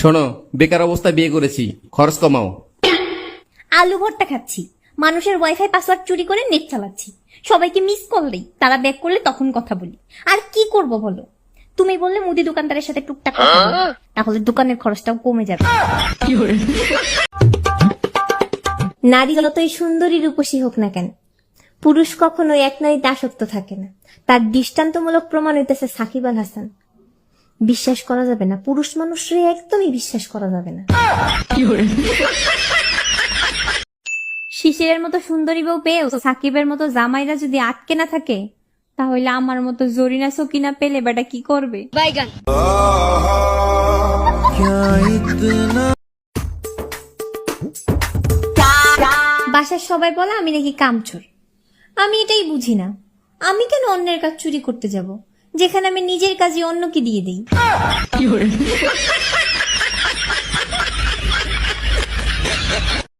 শোনো, বেকার অবস্থায় বিয়ে করেছি, খরচ কমাও। আলু ভর্তা খাচ্ছি, মানুষের ওয়াইফাই পাসওয়ার্ড চুরি করে নেট চালাচ্ছি। সবাইকে মিস করলেই তারা ব্যাক করলে তখন কথা বলি। আর কি করব বলো? তুমি বললে মুদি দোকানদারের সাথে টুকটাক। তাহলে দোকানের খরচটাও কমে যাবে। নারী যতই সুন্দরী রূপসী হোক না কেন, পুরুষ কখনো এক নারীতে আসক্ত থাকে না। তার দৃষ্টান্তমূলক প্রমাণ হইতেছে সাকিব আল হাসান। বিশ্বাস করা যাবে না। পুরুষ মানুষরে একদমই বিশ্বাস করা যাবে না। শিশিরের মতো সুন্দরী বউ পেয়েও সাকিবের মতো জামাইরা যদি আটকে না থাকে তাহলে আমার মতো জরিনা সকিনা পেলে বেটা কি করবে? বাসার সবাই বলে আমি নাকি কামচোর। আমি এটাই বুঝি না। আমি কেন অন্যের কাজ চুরি করতে যাব? যেখানে আমি নিজের কাজে অন্যকে দিয়ে দিই।